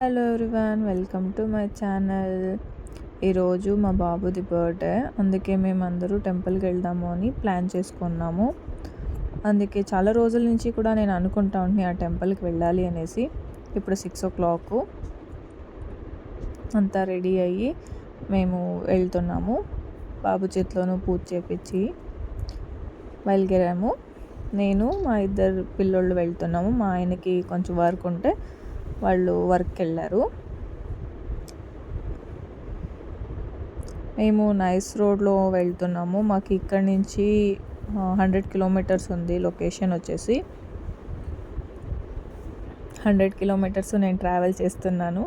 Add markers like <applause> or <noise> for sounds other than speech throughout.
Hello everyone welcome to my channel ఈరోజు మా బాబుది బర్త్డే అందుకే మేము అందరూ టెంపుల్కి వెళ్దాము అని ప్లాన్ చేసుకున్నాము. అందుకే చాలా రోజుల నుంచి కూడా నేను అనుకుంటా ఉంటే ఆ టెంపుల్కి వెళ్ళాలి అనేసి. ఇప్పుడు సిక్స్ ఓ క్లాక్ అంతా రెడీ అయ్యి మేము వెళ్తున్నాము. బాబు చేతిలోనూ పూజ చేపించి బయలుదేరాము. నేను మా ఇద్దరు పిల్లోళ్ళు వెళ్తున్నాము. మా ఆయనకి కొంచెం వర్క్ ఉంటే వాళ్ళు వర్క్కి వెళ్ళారు మేము నైస్ రోడ్లో వెళ్తున్నాము మాకు ఇక్కడ నుంచి హండ్రెడ్ కిలోమీటర్స్ ఉంది లొకేషన్ వచ్చేసి హండ్రెడ్ కిలోమీటర్స్ నేను ట్రావెల్ చేస్తున్నాను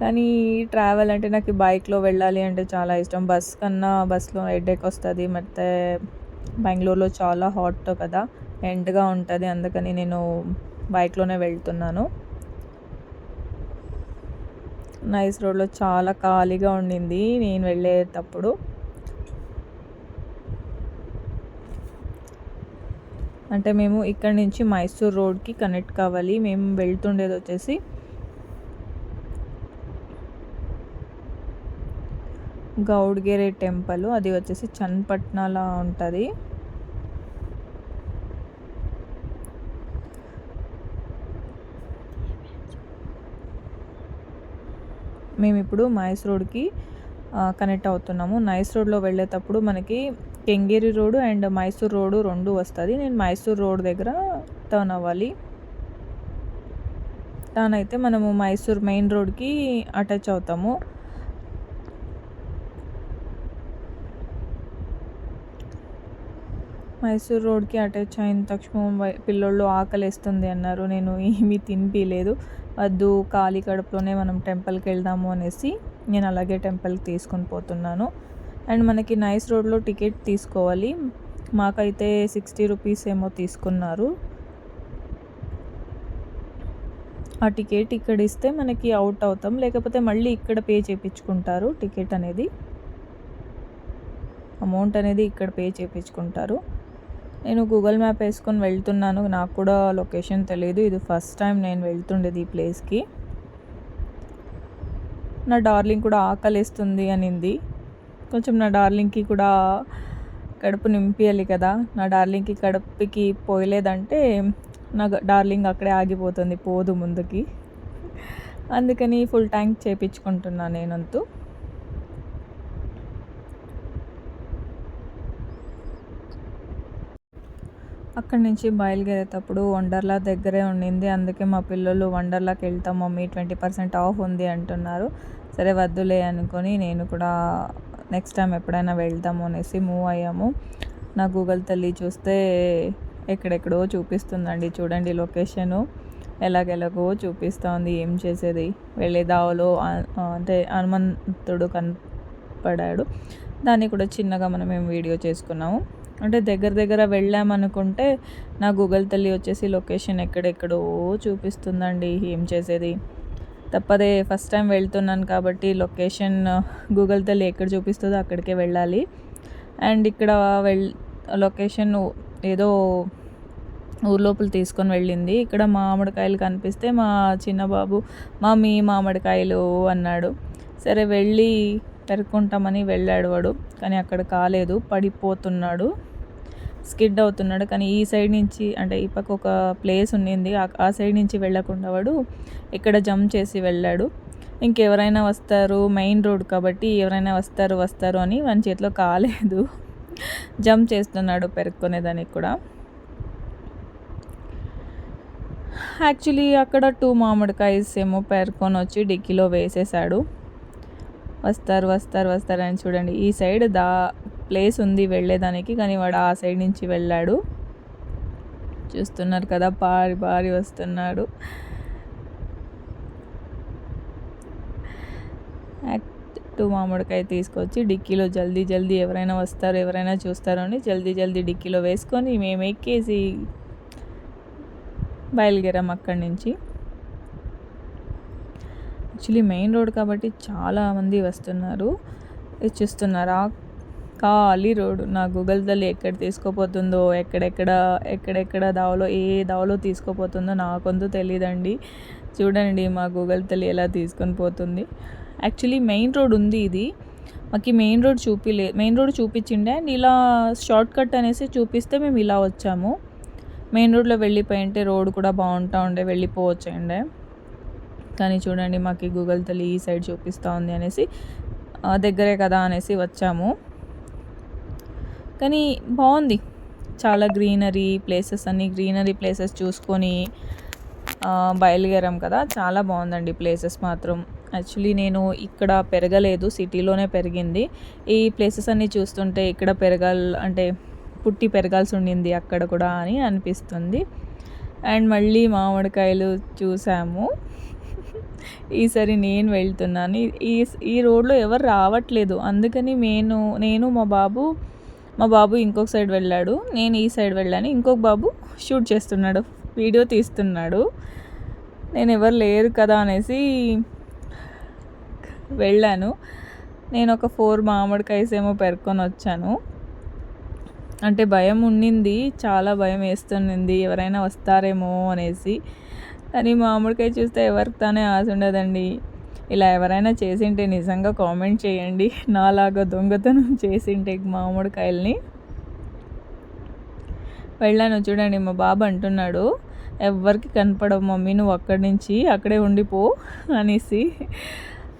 కానీ ట్రావెల్ అంటే నాకు బైక్లో వెళ్ళాలి అంటే చాలా ఇష్టం బస్ కన్నా బస్లో హెడేక్ వస్తుంది ಮತ್ತು బెంగళూరులో చాలా హాట్ కదా ఎండ్గా ఉంటుంది అందుకని నేను బైక్లోనే వెళ్తున్నాను. నైస్ రోడ్లో చాలా ఖాళీగా ఉండింది. నేను వెళ్ళేటప్పుడు అంటే మేము ఇక్కడ నుంచి మైసూర్ రోడ్కి కనెక్ట్ కావాలి. మేము వెళ్తుండేది వచ్చేసి గౌడ్గేరే టెంపుల్. అది వచ్చేసి చన్పట్నాలో ఉంటుంది. మేము ఇప్పుడు మైస్ రోడ్కి కనెక్ట్ అవుతున్నాము. నైస్ రోడ్లో వెళ్ళేటప్పుడు మనకి Kengeri road and Mysore road రెండు వస్తుంది. నేను మైసూర్ రోడ్ దగ్గర టర్న్ అవ్వాలి. టర్న్ అయితే మనము మైసూర్ మెయిన్ రోడ్కి అటాచ్ అవుతాము. మైసూర్ రోడ్కి అటాచ్ అయిన తక్షణం పిల్లోళ్ళు ఆకలి వేస్తుంది అన్నారు. నేను ఏమీ తినిపించలేదు వద్దు ఖాళీ కడుపులోనే మనం టెంపుల్కి వెళ్దాము అనేసి నేను అలాగే టెంపుల్కి తీసుకొని పోతున్నాను. అండ్ మనకి నైస్ రోడ్లో టికెట్ తీసుకోవాలి. మాకైతే సిక్స్టీ రూపీస్ ఏమో తీసుకున్నారు. ఆ టికెట్ ఇక్కడ ఇస్తే మనకి అవుట్ అవుతాం. లేకపోతే మళ్ళీ ఇక్కడ పే చేయించుకుంటారు టికెట్ అనేది. అమౌంట్ అనేది ఇక్కడ పే చేయించుకుంటారు నేను గూగుల్ మ్యాప్ వేసుకొని వెళ్తున్నాను. నాకు కూడా లొకేషన్ తెలియదు ఇది ఫస్ట్ టైం నేను వెళ్తుండేది ఈ ప్లేస్కి నా డార్లింగ్ కూడా ఆకలిస్తుంది అనింది. కొంచెం నా డార్లింగ్కి కూడా కడుపు నింపియాలి కదా. నా డార్లింగ్కి కడుపుకి పోయలేదంటే నా డార్లింగ్ అక్కడే ఆగిపోతుంది. పోదు ముందుకి. అందుకని ఫుల్ ట్యాంక్ చేపించుకుంటున్నాను నేనంతూ. అక్కడి నుంచి బయలుదేరేటప్పుడు వండర్లా దగ్గరే ఉండింది. అందుకే మా పిల్లలు వండర్లాకి వెళ్తాం మమ్మీ ట్వంటీ పర్సెంట్ ఆఫ్ ఉంది అంటున్నారు. సరే వద్దులే అనుకొని నేను కూడా నెక్స్ట్ టైం ఎప్పుడైనా వెళ్దాము అనేసి మూవ్ అయ్యాము. నా గూగుల్ తల్లి చూస్తే ఎక్కడెక్కడో చూపిస్తుందండి చూడండి లొకేషను. ఎలాగెలాగో చూపిస్తోంది ఏం చేసేది వెళ్ళేదావులో అంటే హనుమంతుడు కనపడాడు. దాన్ని కూడా చిన్నగా మనం మేము వీడియో చేసుకున్నాము. అంటే దగ్గర దగ్గర వెళ్ళామనుకుంటే నా గూగుల్ తల్లి వచ్చేసి లొకేషన్ ఎక్కడెక్కడో చూపిస్తుందండి ఏం చేసేది. తప్పదే ఫస్ట్ టైం వెళ్తున్నాను కాబట్టి లొకేషన్ గూగుల్ తల్లి ఎక్కడ చూపిస్తుందో అక్కడికే వెళ్ళాలి. అండ్ ఇక్కడ వెళ్ లొకేషన్ ఏదో ఊర్లోపల తీసుకొని వెళ్ళింది. ఇక్కడ మామిడికాయలు కనిపిస్తే మా చిన్నబాబు మా మీ మామిడికాయలు అన్నాడు. సరే వెళ్ళి పెరుక్కుంటామని వెళ్ళాడు వాడు కానీ అక్కడ కాలేదు పడిపోతున్నాడు. స్కిడ్ అవుతున్నాడు. కానీ ఈ సైడ్ నుంచి అంటే ఈ పక్క ఒక ప్లేస్ ఉండింది ఆ సైడ్ నుంచి వెళ్ళకుండా వాడు ఇక్కడ జంప్ చేసి వెళ్ళాడు. ఇంకెవరైనా వస్తారు మెయిన్ రోడ్ కాబట్టి ఎవరైనా వస్తారు వస్తారు అని మన చేతిలో కాలేదు. జంప్ చేస్తున్నాడు పెరుక్కునేదానికి కూడా. యాక్చువల్లీ అక్కడ టూ మామిడికాయస్ ఏమో పెరుకొని వచ్చి డిక్కీలో వేసేసాడు వస్తారు వస్తారు వస్తారు అని చూడండి. ఈ సైడ్ దా ప్లేస్ ఉంది వెళ్ళేదానికి కానీ వాడు ఆ సైడ్ నుంచి వెళ్ళాడు. చూస్తున్నారు కదా పారి పారి వస్తున్నాడు. టూ మామిడికాయ తీసుకొచ్చి డిక్కీలో జల్దీ జల్దీ ఎవరైనా వస్తారు ఎవరైనా చూస్తారు అని జల్దీ జల్దీ డిక్కీలో వేసుకొని మేము ఎక్కేసి బయలుదేరాం అక్కడి నుంచి. యాక్చువల్లీ మెయిన్ రోడ్ కాబట్టి చాలామంది వస్తున్నారు. చూస్తున్నారా? ఖాళీ రోడ్డు నా గూగుల్ తల్లి ఎక్కడ తీసుకోపోతుందో ఎక్కడెక్కడ ఎక్కడెక్కడ దావలో ఏ దావలో తీసుకోపోతుందో నాకొందు తెలియదండి చూడండి మా గూగుల్ తల్లి ఎలా తీసుకొని పోతుంది. యాక్చువల్లీ మెయిన్ రోడ్ ఉంది ఇది. మాకు మెయిన్ రోడ్ చూపిలే మెయిన్ రోడ్ చూపించిండే. అండ్ ఇలా షార్ట్ కట్ అనేసి చూపిస్తే మేము ఇలా వచ్చాము. మెయిన్ రోడ్లో వెళ్ళిపోయింటే రోడ్ కూడా బాగుంటా ఉండే వెళ్ళిపోవచ్చండే. కానీ చూడండి మాకు గూగుల్ తల్లి ఈ సైడ్ చూపిస్తూ ఉంది అనేసి దగ్గరే కదా అనేసి వచ్చాము. కానీ బాగుంది. చాలా గ్రీనరీ ప్లేసెస్ అన్ని గ్రీనరీ ప్లేసెస్ చూసుకొని బయలుదేరాం కదా. చాలా బాగుందండి ప్లేసెస్ మాత్రం. యాక్చువల్లీ నేను ఇక్కడ పెరగలేదు సిటీలోనే పెరిగింది. ఈ ప్లేసెస్ అన్నీ చూస్తుంటే ఇక్కడ పెరగాల్ అంటే పుట్టి పెరగాల్సి ఉండింది అక్కడ కూడా అని అనిపిస్తుంది. అండ్ మళ్ళీ మామిడికాయలు చూసాము. ఈసారి నేను వెళ్తున్నాను. ఈ ఈ రోడ్లో ఎవరు రావట్లేదు. అందుకని నేను నేను మా బాబు మా బాబు ఇంకొక సైడ్ వెళ్ళాడు. నేను ఈ సైడ్ వెళ్ళాను. ఇంకొక బాబు షూట్ చేస్తున్నాడు. వీడియో తీస్తున్నాడు. నేను ఎవరు లేరు కదా అనేసి వెళ్ళాను. నేను ఒక ఫోర్ మామిడికాయస్ ఏమో పెరుకొని వచ్చాను. అంటే భయం ఉండింది. చాలా భయం వేస్తుండింది. ఎవరైనా వస్తారేమో అనేసి. కానీ మామిడికాయ చూస్తే ఎవరికి తానే ఆశ ఉండదండి. ఇలా ఎవరైనా చేసింటే నిజంగా కామెంట్ చేయండి. నాలాగా దొంగతనం చేసింటే మామిడికాయల్ని. వెళ్ళాను చూడండి మా బాబు అంటున్నాడు ఎవరికి కనపడవు మమ్మీ నువ్వు అక్కడి నుంచి అక్కడే ఉండిపో అనేసి.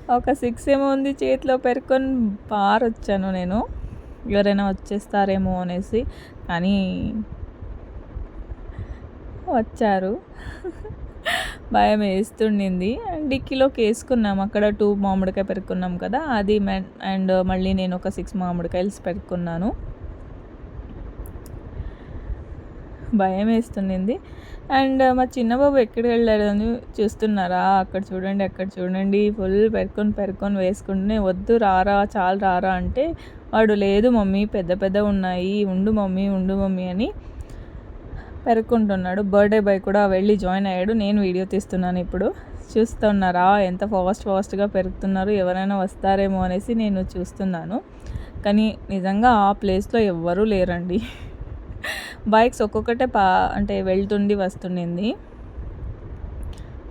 ఒక సిక్స్ ఏమో ఉంది చేతిలో పెరుకొని పారొచ్చాను నేను. ఎవరైనా వచ్చేస్తారేమో అనేసి. కానీ వచ్చారు. భయం వేస్తుండింది. అండ్ డిక్కీలోకి వేసుకున్నాం. అక్కడ టూ మామిడికాయ పెరుక్కున్నాం కదా అది అండ్ మళ్ళీ నేను ఒక సిక్స్ మామిడికాయలు పెరుక్కున్నాను. భయం వేస్తుండింది. అండ్ మా చిన్నబాబు ఎక్కడికి వెళ్ళాడు అని చూస్తున్నారా? అక్కడ చూడండి అక్కడ చూడండి. ఫుల్ పెరుకొని పెరుకొని వేసుకుంటే వద్దు రారా చాలు రారా అంటే వాడు లేదు మమ్మీ పెద్ద పెద్ద ఉన్నాయి ఉండు మమ్మీ ఉండు మమ్మీ అని పెరుక్కుంటున్నాడు. బర్త్డే బాయ్ కూడా వెళ్ళి జాయిన్ అయ్యాడు. నేను వీడియో తీస్తున్నాను ఇప్పుడు. చూస్తున్నారా? ఎంత ఫాస్ట్ ఫాస్ట్గా పెరుగుతున్నారు ఎవరైనా వస్తారేమో అనేసి నేను చూస్తున్నాను. కానీ నిజంగా ఆ ప్లేస్లో ఎవ్వరూ లేరండి. బైక్స్ ఒక్కొక్కటే పా అంటే వెళ్తుండి వస్తుండింది.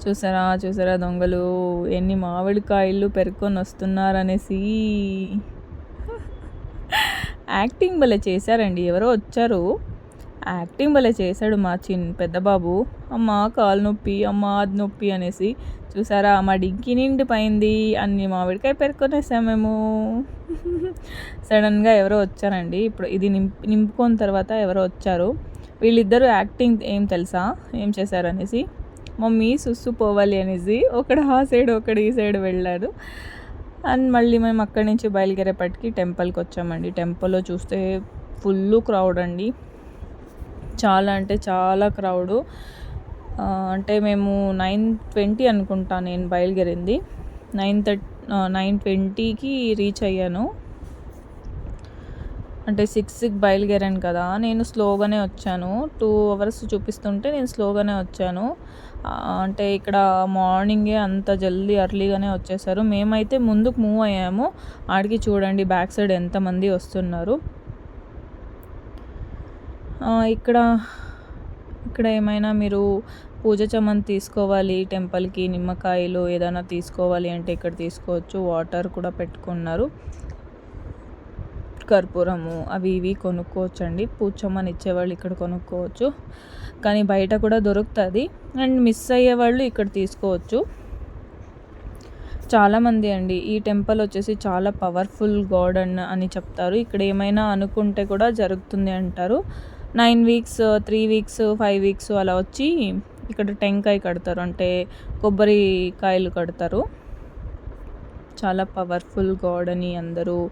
చూసారా? చూసారా దొంగలు? ఎన్ని మామిడికాయలు పెరుక్కొని వస్తున్నారనేసి. యాక్టింగ్ భలే చేశారండి. ఎవరో వచ్చారు. యాక్టింగ్ వల్ల చేశాడు మా చిన్ పెద్దబాబు. అమ్మ కాలు నొప్పి అమ్మ అది నొప్పి అనేసి. చూసారా మా ఢింకి నిండి పైంది అన్ని మామిడికాయ పెరుకొనేసాం మేము. సడన్గా ఎవరో వచ్చారండి. ఇప్పుడు ఇది నింపు నింపుకున్న తర్వాత ఎవరో వచ్చారు. వీళ్ళిద్దరూ యాక్టింగ్ ఏం తెలుసా? ఏం చేశారనేసి మమ్మీ సుస్సు పోవాలి అనేసి ఒకడు ఆ సైడ్ ఒకడు ఈ సైడ్ వెళ్ళాడు అండ్ మళ్ళీ మేము అక్కడి నుంచి బయలుదేరేపటికి టెంపుల్కి వచ్చామండి. టెంపుల్లో చూస్తే ఫుల్ క్రౌడ్ అండి. చాలా అంటే చాలా క్రౌడు. అంటే మేము నైన్ ట్వంటీ అనుకుంటా నేను బయలుదేరింది. నైన్ థర్టీ నైన్ ట్వంటీకి రీచ్ అయ్యాను. అంటే సిక్స్కి బయలుదేరాను కదా నేను స్లోగానే వచ్చాను. టూ అవర్స్ చూపిస్తుంటే నేను స్లోగానే వచ్చాను. అంటే ఇక్కడ మార్నింగే అంత జల్దీ అర్లీగానే వచ్చేసారు. మేమైతే ముందుకు మూవ్ అయ్యాము. ఆడికి చూడండి బ్యాక్ సైడ్ ఎంతమంది వస్తున్నారు. ఇక్కడ ఇక్కడ ఏమైనా మీరు పూజ చమన్ తీసుకోవాలి టెంపుల్కి నిమ్మకాయలు ఏదైనా తీసుకోవాలి అంటే ఇక్కడ తీసుకోవచ్చు. వాటర్ కూడా పెట్టుకున్నారు. కర్పూరము అవి ఇవి కొనుక్కోవచ్చు అండి పూజ ఇచ్చేవాళ్ళు ఇక్కడ కొనుక్కోవచ్చు. కానీ బయట కూడా దొరుకుతుంది. అండ్ మిస్ అయ్యే వాళ్ళు ఇక్కడ తీసుకోవచ్చు. చాలామంది అండి ఈ టెంపుల్ వచ్చేసి చాలా పవర్ఫుల్ గాడ్ అని చెప్తారు. ఇక్కడ ఏమైనా అనుకుంటే కూడా జరుగుతుంది అంటారు. Nine weeks three weeks five weeks అలా వచ్చి ఇక్కడ టెంకాయ కడతారు. అంటే కొబ్బరికాయలు కడతారు. చాలా పవర్ఫుల్ గాడ్ అని అందరూ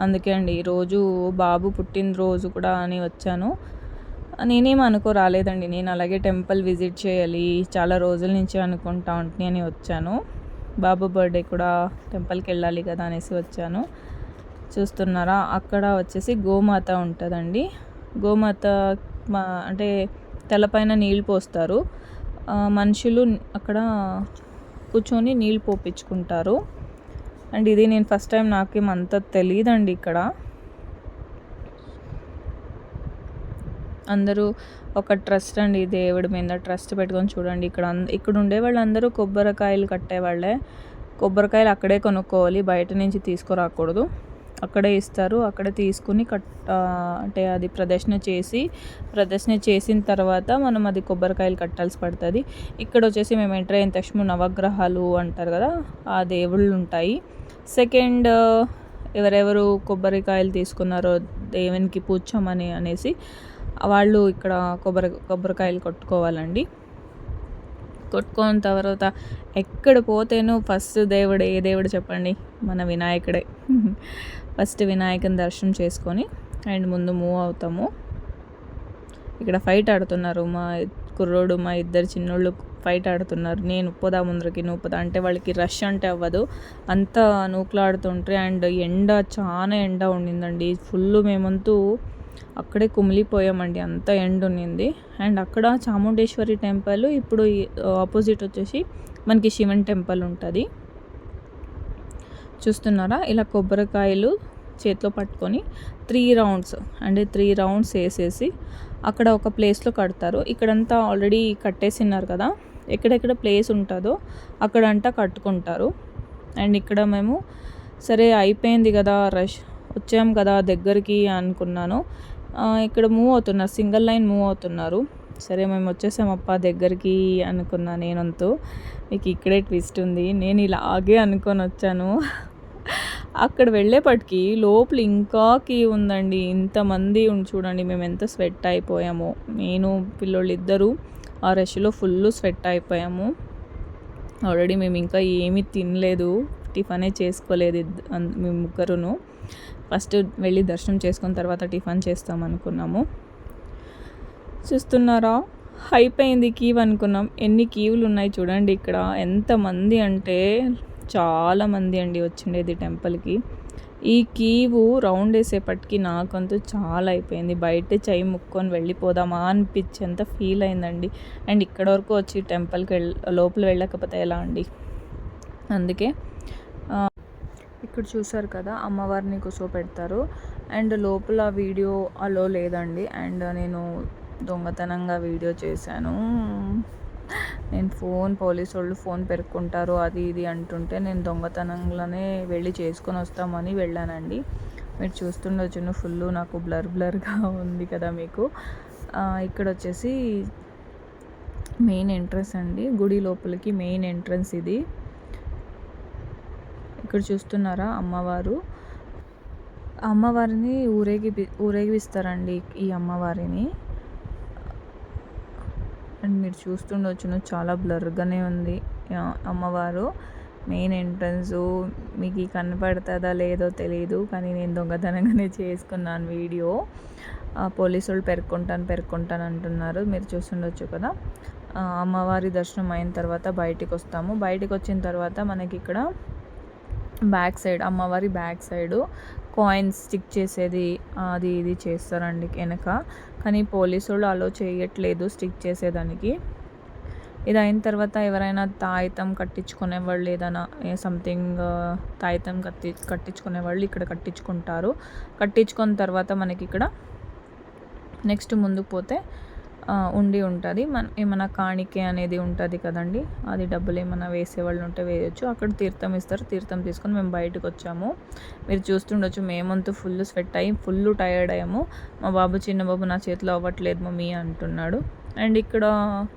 అందుకే అండి. ఈరోజు బాబు పుట్టినరోజు కూడా అని వచ్చాను. నేనేం అనుకో రాలేదండి. నేను అలాగే టెంపుల్ విజిట్ చేయాలి. చాలా రోజుల నుంచి అనుకుంటా ఉంటుంది అని వచ్చాను. బాబు బర్త్డే కూడా టెంపుల్కి వెళ్ళాలి కదా అనేసి వచ్చాను. చూస్తున్నారా? అక్కడ వచ్చేసి గోమాత ఉంటుందండి. గోమాత అంటే తలపైన నీళ్ళు పోస్తారు. మనుషులు అక్కడ కూర్చొని నీళ్ళు పోపించుకుంటారు అండ్ ఇది నేను ఫస్ట్ టైం నాకేమంత తెలియదండి ఇక్కడ. అందరూ ఒక ట్రస్ట్ అండి దేవుడి మీద ట్రస్ట్ పెట్టుకొని చూడండి. ఇక్కడ ఇక్కడ ఉండే వాళ్ళందరూ కొబ్బరికాయలు కట్టేవాళ్ళే. కొబ్బరికాయలు అక్కడే కొనుక్కోవాలి బయట నుంచి తీసుకురాకూడదు. అక్కడే ఇస్తారు. అక్కడే తీసుకుని కట్ అంటే అది ప్రదర్శన చేసి ప్రదర్శన చేసిన తర్వాత మనం అది కొబ్బరికాయలు కట్టాల్సి పడుతుంది. ఇక్కడ వచ్చేసి మేము ఎంటర్ అయిన తక్షణం నవగ్రహాలు అంటారు కదా ఆ దేవుళ్ళు ఉంటాయి. సెకండ్ ఎవరెవరు కొబ్బరికాయలు తీసుకున్నారో దేవునికి పూచమని అనేసి వాళ్ళు ఇక్కడ కొబ్బరి కొబ్బరికాయలు కొట్టుకోవాలండి. కొట్టుకున్న తర్వాత ఎక్కడ పోతేనో ఫస్ట్ దేవుడు ఏ దేవుడు చెప్పండి? మన వినాయకుడే. ఫస్ట్ వినాయకుని దర్శనం చేసుకొని అండ్ ముందు మూవ్ అవుతాము. ఇక్కడ ఫైట్ ఆడుతున్నారు మా కుర్రోడు మా ఇద్దరు చిన్నోళ్ళు ఫైట్ ఆడుతున్నారు. నేను ఉప్పదా ముందరికి నూపుదా అంటే వాళ్ళకి రష్ అంటే అవ్వదు. అంతా నూకులాడుతుంటే అండ్ ఎండ చాలా ఎండ ఉండిందండి. ఫుల్ మేమంతూ అక్కడే కుమిలిపోయామండి. అంత ఎండ్ ఉన్నింది. అండ్ అక్కడ చాముండేశ్వరి టెంపుల్ ఇప్పుడు ఆపోజిట్ వచ్చేసి మనకి శివన్ టెంపుల్ ఉంటుంది. చూస్తున్నారా? ఇలా కొబ్బరికాయలు చేతిలో పట్టుకొని త్రీ రౌండ్స్ అంటే త్రీ రౌండ్స్ వేసేసి అక్కడ ఒక ప్లేస్లో కడతారు. ఇక్కడంతా ఆల్రెడీ కట్టేసినారు కదా. ఎక్కడెక్కడ ప్లేస్ ఉంటుందో అక్కడంతా కట్టుకుంటారు. అండ్ ఇక్కడ మేము సరే అయిపోయింది కదా రష్ వచ్చాం కదా దగ్గరికి అనుకున్నాను. ఇక్కడ మూవ్ అవుతున్నారు సింగిల్ లైన్ మూవ్ అవుతున్నారు. సరే మేము వచ్చేసామప్ప దగ్గరికి అనుకున్నా నేనంతో. మీకు ఇక్కడే ట్విస్ట్ ఉంది నేను ఇలాగే అనుకొని వచ్చాను. అక్కడ వెళ్ళేపటికి లోపల ఇంకా కీ ఉందండి ఇంతమంది చూడండి మేము ఎంత స్వెట్ అయిపోయాము. నేను పిల్లోళ్ళు ఇద్దరు ఆ రష్లో ఫుల్ స్వెట్ అయిపోయాము. ఆల్రెడీ మేము ఇంకా ఏమీ తినలేదు టిఫనే చేసుకోలేదు మేము ముగ్గురును. ఫస్ట్ వెళ్ళి దర్శనం చేసుకున్న తర్వాత టిఫిన్ చేస్తాం అనుకున్నాము చూస్తున్నారా అయిపోయింది కీవ్ అనుకున్నాం. ఎన్ని కీవులు ఉన్నాయి చూడండి ఇక్కడ. ఎంతమంది అంటే చాలామంది అండి వచ్చిండేది టెంపుల్కి. ఈ కీవు రౌండ్ వేసేపటికి నాకంతూ చాలా అయిపోయింది బయట చై ముక్కొని వెళ్ళిపోదామా అనిపించేంత ఫీల్ అయిందండి. అండ్ ఇక్కడ వరకు వచ్చి టెంపుల్కి వెళ్ళ లోపల వెళ్ళకపోతే ఎలా అండి? అందుకే ఇక్కడ చూసారు కదా అమ్మవారిని కూర్చోపెడతారు అండ్ లోపల వీడియో అలో లేదండి. అండ్ నేను దొంగతనంగా వీడియో చేశాను. నేను ఫోన్ పోలీసు వాళ్ళు ఫోన్ పెరుక్కుంటారు అది ఇది అంటుంటే నేను దొంగతనంలోనే వెళ్ళి చేసుకొని వస్తామని వెళ్ళానండి. మీరు చూస్తుండొచ్చు ఫుల్ నాకు బ్లర్ బ్లర్గా ఉంది కదా మీకు. ఇక్కడ వచ్చేసి మెయిన్ ఎంట్రన్స్ అండి. గుడి లోపలికి మెయిన్ ఎంట్రన్స్ ఇది. ఇక్కడ చూస్తున్నారా అమ్మవారు? అమ్మవారిని ఊరేగి ఊరేగిస్తారండి ఈ అమ్మవారిని. అండ్ మీరు చూస్తుండొచ్చును చాలా బ్లర్గానే ఉంది అమ్మవారు. మెయిన్ ఎంట్రన్స్ మీకు కనపడుతుందా లేదో తెలియదు కానీ నేను దొంగతనంగానే చేసుకున్నాను వీడియో. పోలీసు వాళ్ళు పెరుక్కుంటాను పెరుక్కుంటాను అంటున్నారు. మీరు చూస్తుండొచ్చు కదా. అమ్మవారి దర్శనం అయిన తర్వాత బయటికి వస్తాము బయటకు వచ్చిన తర్వాత మనకి ఇక్కడ బ్యాక్ సైడ్ అమ్మవారి బ్యాక్ సైడు కాయిన్స్ స్టిక్ చేసేది అది ఇది చేస్తారండి వెనక. కానీ పోలీసు వాళ్ళు అలో చేయట్లేదు స్టిక్ చేసేదానికి. ఇది అయిన తర్వాత ఎవరైనా తాయితం కట్టించుకునే వాళ్ళు ఏదైనా సంథింగ్ తాయితం కట్టి కట్టించుకునే వాళ్ళు ఇక్కడ కట్టించుకుంటారు. కట్టించుకున్న తర్వాత మనకి ఇక్కడ నెక్స్ట్ ముందుకు పోతే ఉండి ఉంటుంది. మన ఏమైనా కాణికే అనేది ఉంటుంది కదండి. అది డబ్బులు ఏమైనా వేసేవాళ్ళు ఉంటే వేయచ్చు. అక్కడ తీర్థం ఇస్తారు. తీర్థం తీసుకొని మేము బయటకు వచ్చాము. మీరు చూస్తుండొచ్చు మేమంతా ఫుల్ స్వెట్ అయ్యి ఫుల్ టైర్డ్ అయ్యాము. మా బాబు చిన్న బాబు నా చేతిలో అవ్వట్లేదు మమ్మీ అంటున్నాడు. అండ్ ఇక్కడ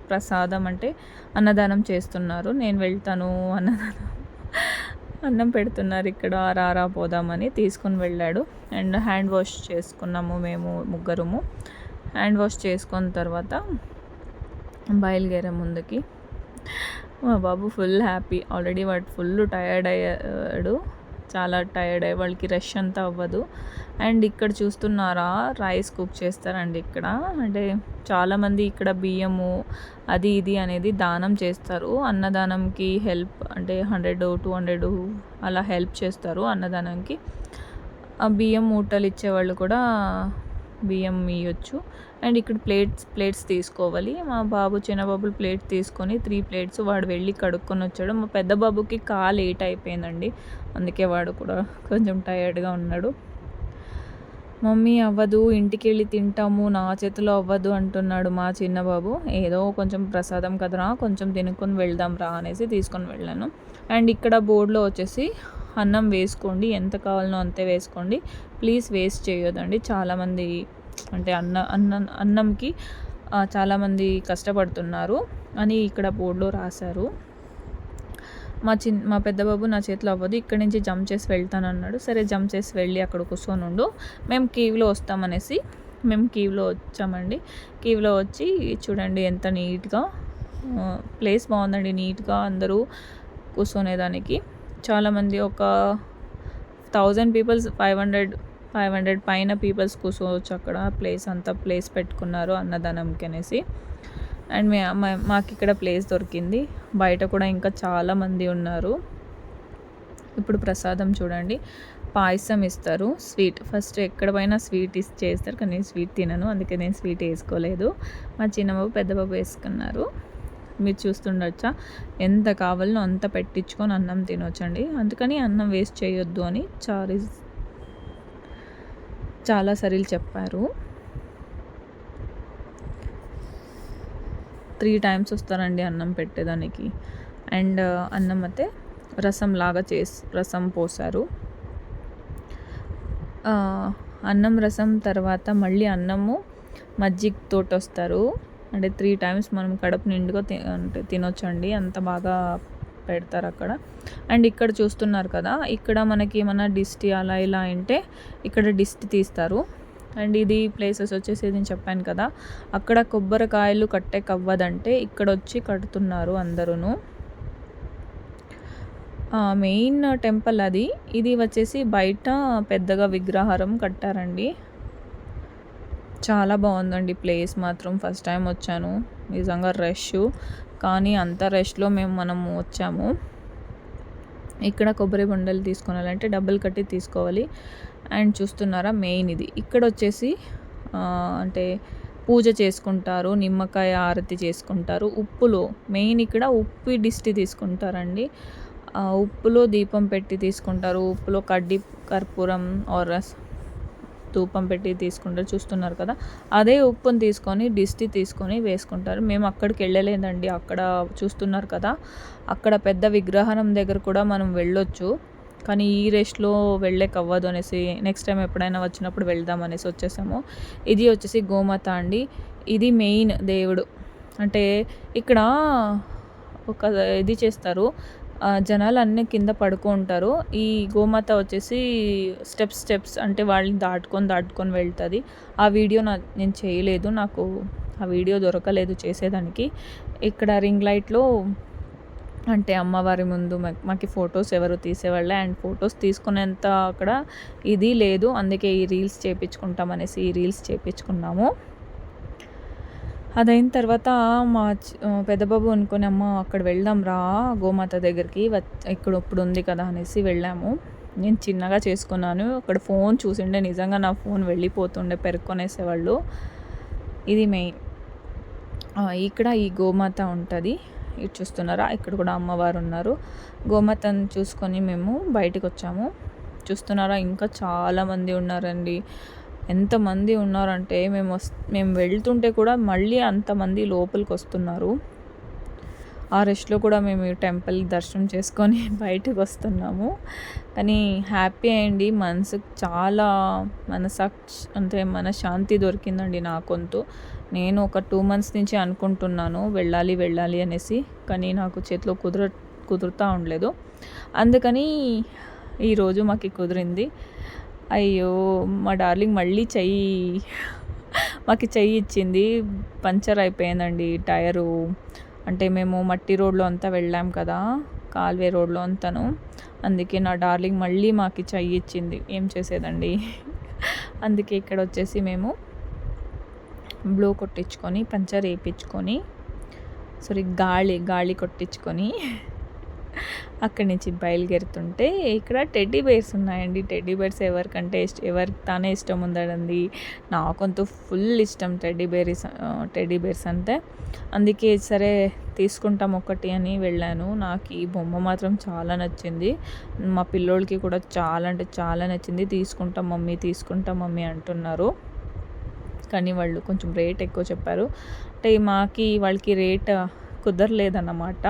ప్రసాదం అంటే అన్నదానం చేస్తున్నారు. నేను వెళ్తాను అన్నదానం <laughs> అన్నం పెడుతున్నారు ఇక్కడ. రారా పోదామని తీసుకొని వెళ్ళాడు. అండ్ హ్యాండ్ వాష్ చేసుకున్నాము మేము ముగ్గురము. హ్యాండ్ వాష్ చేసుకున్న తర్వాత బయలుదేరే ముందుకి. మా బాబు ఫుల్ హ్యాపీ. ఆల్రెడీ వాడు ఫుల్ టయర్డ్ అయ్యాడు. చాలా టైర్డ్ అయ్యి వాళ్ళకి రష్ అంతా అవ్వదు. అండ్ ఇక్కడ చూస్తున్నారా రైస్ కుక్ చేస్తారండి ఇక్కడ. అంటే చాలామంది ఇక్కడ బియ్యము అది ఇది అనేది దానం చేస్తారు. అన్నదానంకి హెల్ప్ అంటే హండ్రెడ్ టూ హండ్రెడ్ అలా హెల్ప్ చేస్తారు అన్నదానంకి. ఆ బియ్యం మూటలు ఇచ్చేవాళ్ళు కూడా బియ్యం ఇవ్వచ్చు అండ్ ఇక్కడ ప్లేట్స్ ప్లేట్స్ తీసుకోవాలి. మా బాబు చిన్న బాబులు ప్లేట్ తీసుకొని త్రీ ప్లేట్స్ వాడు వెళ్ళి కడుక్కొని వచ్చాడు. మా పెద్ద బాబుకి కా లేట్ అయిపోయిందండి. అందుకే వాడు కూడా కొంచెం టయర్డ్గా ఉన్నాడు. మమ్మీ అవ్వదు. ఇంటికి వెళ్ళి తింటాము. నా చేతిలో అవ్వదు అంటున్నాడు మా చిన్నబాబు. ఏదో కొంచెం ప్రసాదం కదరా. కొంచెం తినుకొని వెళ్దాం రా అనేసి తీసుకొని వెళ్ళాను. అండ్ ఇక్కడ బోర్డులో వచ్చేసి అన్నం వేసుకోండి ఎంత కావాలనో అంతే వేసుకోండి. ప్లీజ్ వేస్ట్ చేయొద్దండి. చాలామంది అంటే అన్న అన్నం అన్నంకి చాలామంది కష్టపడుతున్నారు అని ఇక్కడ బోర్డులో రాశారు. మా చిన్ మా పెద్ద బాబు నా చేతిలో అవ్వదు ఇక్కడి నుంచి జంప్ చేసి వెళ్తాను అన్నాడు సరే జంప్ చేసి వెళ్ళి అక్కడ కూర్చొని ఉండు. మేము కీవ్లో వస్తామనేసి మేము కీవ్లో వచ్చామండి. కీవ్లో వచ్చి చూడండి ఎంత నీట్గా ప్లేస్ బాగుందండి నీట్గా అందరూ కూర్చునేదానికి. చాలామంది ఒక thousand peoples five hundred five hundred పైన పీపుల్స్ కూర్చోవచ్చు అక్కడ. ప్లేస్ అంతా ప్లేస్ పెట్టుకున్నారు అన్నదానంకి అనేసి అండ్ మే మాకు ఇక్కడ ప్లేస్ దొరికింది. బయట కూడా ఇంకా చాలామంది ఉన్నారు. ఇప్పుడు ప్రసాదం చూడండి. పాయసం ఇస్తారు. స్వీట్ ఫస్ట్ ఎక్కడ పోయినా స్వీట్ ఇస్ చేస్తారు. కానీ నేను స్వీట్ తినను. అందుకే నేను స్వీట్ వేసుకోలేదు. మా చిన్నబాబు పెద్దబాబు వేసుకున్నారు. మీరు చూస్తుండొచ్చా? ఎంత కావాలనో అంత పెట్టించుకొని అన్నం తినొచ్చండి. అందుకని అన్నం వేస్ట్ చేయొద్దు అని చారీ చాలా సరీలు చెప్పారు. త్రీ టైమ్స్ వస్తారండి అన్నం పెట్టేదానికి. అండ్ అన్నం అయితే రసం లాగా చేసి రసం పోసారు. అన్నం రసం తర్వాత మళ్ళీ అన్నము మజ్జిగ తోటి వస్తారు అంటే త్రీ టైమ్స్ మనం కడుపు నిండుగా తి అంటే తినొచ్చండి. అంత బాగా పెడతారు అక్కడ. అండ్ ఇక్కడ చూస్తున్నారు కదా ఇక్కడ మనకి ఏమన్నా డిస్టి అలా ఇలా అంటే ఇక్కడ డిస్టి తీస్తారు. అండ్ ఇది ప్లేసెస్ వచ్చేసి నేను చెప్పాను కదా అక్కడ కొబ్బరికాయలు కట్టే కవ్వదంటే ఇక్కడ వచ్చి కడుతున్నారు అందరూ మెయిన్ టెంపుల్ అది. ఇది వచ్చేసి బయట పెద్దగా విగ్రహారం కట్టారండి. చాలా బాగుందండి ప్లేస్ మాత్రం. ఫస్ట్ టైం వచ్చాను. నిజంగా రష్. కానీ అంత రష్లో మేము మనము వచ్చాము. ఇక్కడ కొబ్బరి బొండలు తీసుకోవాలంటే డబ్బులు కట్టి తీసుకోవాలి. అండ్ చూస్తున్నారా మెయిన్ ఇది. ఇక్కడ వచ్చేసి అంటే పూజ చేసుకుంటారు నిమ్మకాయ ఆరతి చేసుకుంటారు ఉప్పులో. మెయిన్ ఇక్కడ ఉప్పు డిస్టి తీసుకుంటారండి. ఉప్పులో దీపం పెట్టి తీసుకుంటారు. ఉప్పులో కడ్డీ కర్పూరం ఆర్ ధూపం పెట్టి తీసుకుంటారు చూస్తున్నారు కదా అదే ఉప్పుని తీసుకొని డిస్టి తీసుకొని వేసుకుంటారు. మేము అక్కడికి వెళ్ళలేదండి అక్కడ చూస్తున్నారు కదా. అక్కడ పెద్ద విగ్రహం దగ్గర కూడా మనం వెళ్ళొచ్చు కానీ ఈ రెస్ట్లో వెళ్ళేకి అవ్వదు అనేసి నెక్స్ట్ టైం ఎప్పుడైనా వచ్చినప్పుడు వెళ్దాం అనేసి వచ్చేసాము. ఇది వచ్చేసి గోమాత అండి. ఇది మెయిన్ దేవుడు. అంటే ఇక్కడ ఒక ఇది చేస్తారు జనాలు అన్నీ కింద పడుకుంటారు ఈ గోమాత వచ్చేసి స్టెప్స్ స్టెప్స్ అంటే వాళ్ళని దాటుకొని దాటుకొని వెళ్తుంది. ఆ వీడియో నా నేను చేయలేదు. నాకు ఆ వీడియో దొరకలేదు చేసేదానికి. ఇక్కడ రింగ్ లైట్లో అంటే అమ్మవారి ముందు మాకు ఫొటోస్ ఎవరు తీసేవాళ్ళే. అండ్ ఫొటోస్ తీసుకునేంత అక్కడ ఇది లేదు. అందుకే ఈ రీల్స్ చేయించుకుంటాం అనేసి ఈ రీల్స్ చేయించుకున్నాము అదైన తర్వాత మా పెద్దబాబు అనుకుని అమ్మ అక్కడ వెళ్దాం రా గోమాత దగ్గరికి ఇక్కడ ఇప్పుడు ఉంది కదా అనేసి వెళ్ళాము. నేను చిన్నగా చేసుకున్నాను. అక్కడ ఫోన్ చూసిండే నిజంగా నా ఫోన్ వెళ్ళిపోతుండే పెరుక్కొనేసేవాళ్ళు. ఇది మెయిన్. ఇక్కడ ఈ గోమాత ఉంటుంది. ఇటు చూస్తున్నారా? ఇక్కడ కూడా అమ్మవారు ఉన్నారు. గోమాతను చూసుకొని మేము బయటకు వచ్చాము చూస్తున్నారా? ఇంకా చాలామంది ఉన్నారండి. ఎంతమంది ఉన్నారంటే మేము వస్ మేము వెళ్తుంటే కూడా మళ్ళీ అంతమంది లోపలికి వస్తున్నారు ఆ రెస్ట్లో కూడా మేము టెంపుల్ దర్శనం చేసుకొని <laughs> బయటకు వస్తున్నాము కానీ హ్యాపీ అయ్యండి. మనసుకు చాలా మనసాక్షి అంటే మన శాంతి దొరికిందండి నాకొంతు నేను ఒక టూ మంత్స్ నుంచి అనుకుంటున్నాను వెళ్ళాలి వెళ్ళాలి అనేసి. కానీ నాకు చేతిలో కుదర కుదురుతూ ఉండలేదు. అందుకని ఈరోజు మాకు కుదిరింది. అయ్యో మా డార్లింగ్ మళ్ళీ చెయ్యి. మాకు చెయ్యి ఇచ్చింది. పంచర్ అయిపోయిందండి టైరు. అంటే మేము మట్టి రోడ్లో అంతా వెళ్ళాం కదా కాల్వే రోడ్లో అంతాను. అందుకే నా డార్లింగ్ మళ్ళీ మాకు చెయ్యి ఇచ్చింది. ఏం చేసేదండి? అందుకే ఇక్కడ వచ్చేసి మేము బ్లూ కొట్టించుకొని పంచర్ వేయించుకొని సారీ గాలి గాలి కొట్టించుకొని అక్కడి నుంచి బయలుదేరుతుంటే ఇక్కడ టెడ్డీ బేర్స్ ఉన్నాయండి. టెడ్డీ బేర్స్ ఎవరికంటే ఇష్ట ఎవరికి తానే ఇష్టం ఉందండి. నాకంతూ ఫుల్ ఇష్టం టెడ్డీ బేర్స్ టెడ్డీ బేర్స్ అంటే. అందుకే సరే తీసుకుంటాం ఒకటి అని వెళ్ళాను. నాకు ఈ బొమ్మ మాత్రం చాలా నచ్చింది. మా పిల్లోడికి కూడా చాలా అంటే చాలా నచ్చింది. తీసుకుంటాం మమ్మీ తీసుకుంటాం మమ్మీ అంటున్నారు. కానీ వాళ్ళు కొంచెం రేట్ ఎక్కువ చెప్పారు. అంటే మాకి వాళ్ళకి రేట్ కుదరలేదన్నమాట.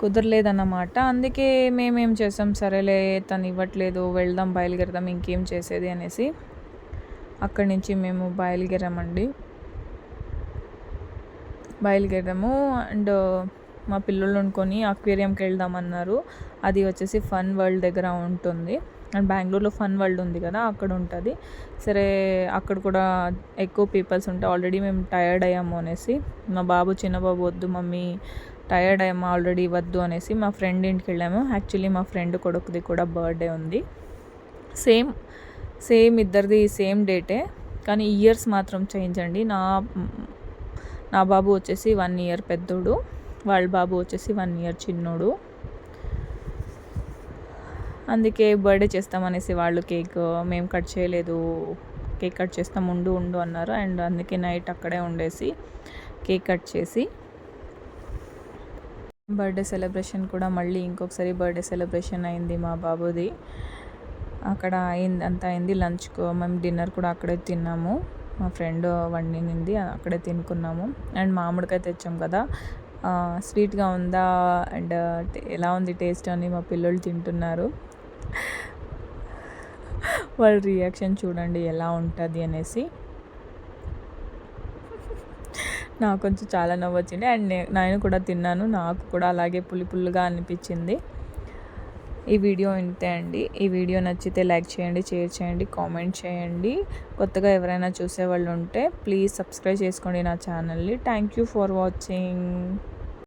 కుదరలేదన్నమాట. అందుకే మేమేం చేసాం సరేలే తను ఇవ్వట్లేదు వెళ్దాం బయలుదేరదాం ఇంకేం చేసేది అనేసి అక్కడి నుంచి మేము బయలుదేరామండి. బయలుదేరాము అండ్ మా పిల్లలు అనుకొని అక్వేరియంకి వెళ్దామన్నారు. అది వచ్చేసి ఫన్ వరల్డ్ దగ్గర ఉంటుంది. అండ్ బెంగళూరులో ఫన్ వరల్డ్ ఉంది కదా అక్కడ ఉంటుంది. సరే అక్కడ కూడా ఎక్కువ పీపుల్స్ ఉంటే ఆల్రెడీ మేము టయర్డ్ అయ్యాము అనేసి మా బాబు చిన్న బాబు వద్దు మమ్మీ టయర్డ్ అయ్యాము ఆల్రెడీ వద్దు అనేసి మా ఫ్రెండ్ ఇంటికి వెళ్ళాము. యాక్చువల్లీ మా ఫ్రెండ్ కొడుకుది కూడా బర్త్డే ఉంది. సేమ్ సేమ్ ఇద్దరిది సేమ్ డేటే. కానీ ఇయర్స్ మాత్రం చేంజ్ అండి. నా నా బాబు వచ్చేసి వన్ ఇయర్ పెద్దోడు. వాళ్ళ బాబు వచ్చేసి వన్ ఇయర్ చిన్నోడు. అందుకే బర్త్డే చేస్తామనేసి వాళ్ళు కేక్ మేము కట్ చేయలేదు. కేక్ కట్ చేస్తాం ఉండు ఉండు అన్నారు. అండ్ అందుకే నైట్ అక్కడే ఉండేసి కేక్ కట్ చేసి బర్త్డే సెలబ్రేషన్ కూడా మళ్ళీ ఇంకొకసారి బర్త్డే సెలబ్రేషన్ అయింది మా బాబుది. అక్కడ అయింది అంతా అయింది లంచ్కు మేము డిన్నర్ కూడా అక్కడే తిన్నాము. మా ఫ్రెండ్ వండినింది అక్కడే తినుకున్నాము. అండ్ మామిడికాయ తెచ్చాం కదా. స్వీట్గా ఉందా? అండ్ ఎలా ఉంది టేస్ట్ అని మా పిల్లలు తింటున్నారు. వాళ్ళ రియాక్షన్ చూడండి ఎలా ఉంటుంది అనేసి. నాకు కొంచెం చాలా నవ్వు వచ్చింది. అండ్ నేను కూడా తిన్నాను. నాకు కూడా అలాగే పులి పుల్లుగా అనిపించింది. ఈ వీడియో ఇంతే అండి. ఈ వీడియో నచ్చితే లైక్ చేయండి షేర్ చేయండి కామెంట్ చేయండి. కొత్తగా ఎవరైనా చూసే వాళ్ళు ఉంటే ప్లీజ్ సబ్స్క్రైబ్ చేసుకోండి నా ఛానల్ని. Thank you for watching.